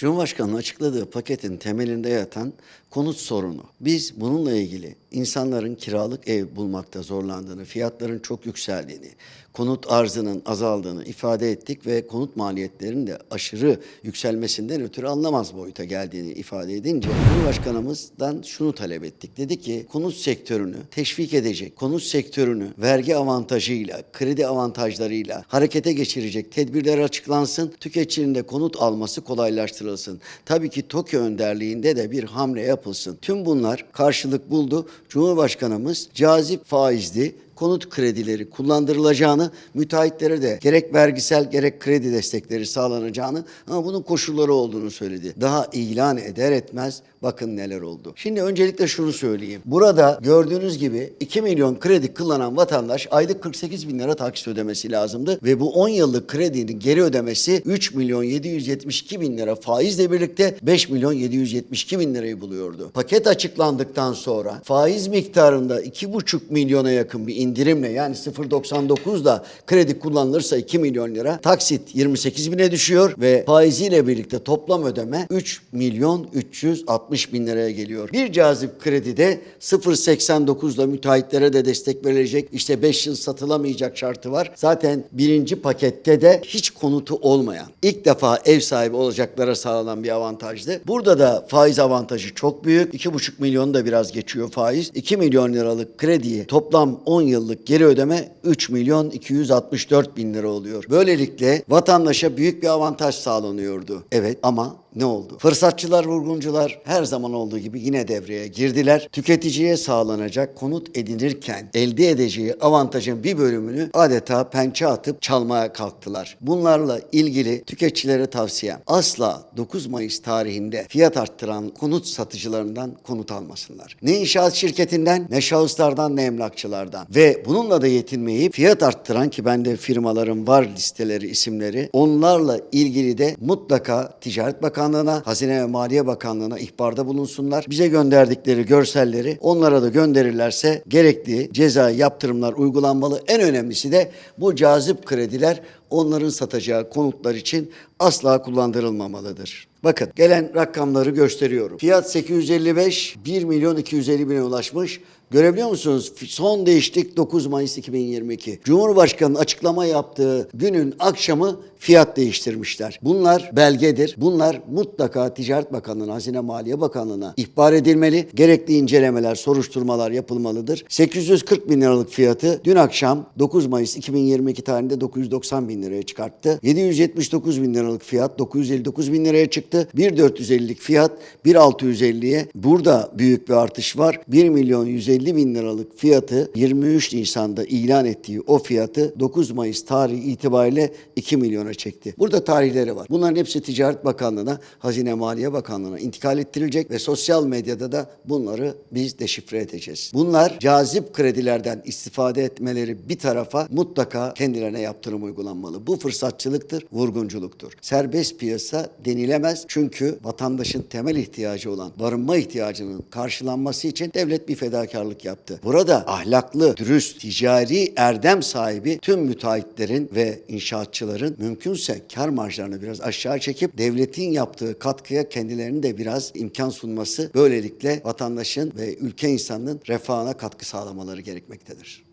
Cumhurbaşkanı'nın açıkladığı paketin temelinde yatan konut sorunu. Biz bununla ilgili insanların kiralık ev bulmakta zorlandığını, fiyatların çok yükseldiğini, konut arzının azaldığını ifade ettik ve konut maliyetlerinin de aşırı yükselmesinden ötürü anlamaz boyuta geldiğini ifade edince Cumhurbaşkanımızdan şunu talep ettik. Dedi ki konut sektörünü teşvik edecek, konut sektörünü vergi avantajıyla, kredi avantajlarıyla harekete geçirecek tedbirler açıklansın, tüketicinin de konut alması kolaylaştırılsın. Tabii ki Tokyo önderliğinde de bir hamle yapılsın. Tüm bunlar karşılık buldu. Cumhurbaşkanımız cazip faizli konut kredileri kullandırılacağını, müteahhitlere de gerek vergisel gerek kredi destekleri sağlanacağını ama bunun koşulları olduğunu söyledi. Daha ilan eder etmez bakın neler oldu. Şimdi öncelikle şunu söyleyeyim. Burada gördüğünüz gibi 2 milyon kredi kullanan vatandaş aylık 48 bin lira taksit ödemesi lazımdı ve bu 10 yıllık kredinin geri ödemesi 3 milyon 772 bin lira faizle birlikte 5 milyon 772 bin lirayı buluyordu. Paket açıklandıktan sonra faiz miktarında 2,5 milyona yakın bir indirimle yani 0.99 da kredi kullanılırsa 2 milyon lira taksit 28 bine düşüyor ve faiziyle birlikte toplam ödeme 3 milyon 360 bin liraya geliyor. Bir cazip kredide 0.89'da müteahhitlere de destek verilecek. İşte 5 yıl satılamayacak şartı var. Zaten birinci pakette de hiç konutu olmayan, ilk defa ev sahibi olacaklara sağlanan bir avantajdı. Burada da faiz avantajı çok büyük. 2,5 milyon da biraz geçiyor faiz. 2 milyon liralık krediyi toplam 10 yıllık geri ödeme 3 milyon 264 bin lira oluyor. Böylelikle vatandaşa büyük bir avantaj sağlanıyordu. Evet ama ne oldu? Fırsatçılar, vurguncular her zaman olduğu gibi yine devreye girdiler. Tüketiciye sağlanacak konut edinirken elde edeceği avantajın bir bölümünü adeta pençe atıp çalmaya kalktılar. Bunlarla ilgili tüketicilere tavsiyem asla 9 Mayıs tarihinde fiyat arttıran konut satıcılarından konut almasınlar. Ne inşaat şirketinden ne şahıslardan ne emlakçılardan. Ve bununla da yetinmeyip fiyat arttıran ki bende firmaların var listeleri, isimleri onlarla ilgili de mutlaka Ticaret Bakanlığı'na, Hazine ve Maliye Bakanlığı'na ihbarda bulunsunlar. Bize gönderdikleri görselleri onlara da gönderirlerse gerekli ceza yaptırımlar uygulanmalı. En önemlisi de bu cazip krediler onların satacağı konutlar için asla kullandırılmamalıdır. Bakın gelen rakamları gösteriyorum. Fiyat 855, 1 milyon 250 bine ulaşmış. Görebiliyor musunuz? Son değiştik 9 Mayıs 2022. Cumhurbaşkanı'nın açıklama yaptığı günün akşamı fiyat değiştirmişler. Bunlar belgedir. Bunlar mutlaka Ticaret Bakanlığı'na, Hazine Maliye Bakanlığı'na ihbar edilmeli. Gerekli incelemeler, soruşturmalar yapılmalıdır. 840 bin liralık fiyatı dün akşam 9 Mayıs 2022 tarihinde 990 bin liraya çıkarttı. 779 bin liralık fiyat 959 bin liraya çıktı. 1.450'lik fiyat 1.650'ye. Burada büyük bir artış var. 1 milyon 150 bin liralık fiyatı 23 Nisan'da ilan ettiği o fiyatı 9 Mayıs tarihi itibariyle 2 milyona çekti. Burada tarihleri var. Bunların hepsi Ticaret Bakanlığı'na, Hazine Maliye Bakanlığı'na intikal ettirilecek ve sosyal medyada da bunları biz deşifre edeceğiz. Bunlar cazip kredilerden istifade etmeleri bir tarafa mutlaka kendilerine yaptırım uygulanmalı. Bu fırsatçılıktır, vurgunculuktur. Serbest piyasa denilemez çünkü vatandaşın temel ihtiyacı olan barınma ihtiyacının karşılanması için devlet bir fedakarlık yaptı. Burada ahlaklı, dürüst, ticari erdem sahibi tüm müteahhitlerin ve inşaatçıların mümkünse kar marjlarını biraz aşağı çekip devletin yaptığı katkıya kendilerinin de biraz imkan sunması böylelikle vatandaşın ve ülke insanının refahına katkı sağlamaları gerekmektedir.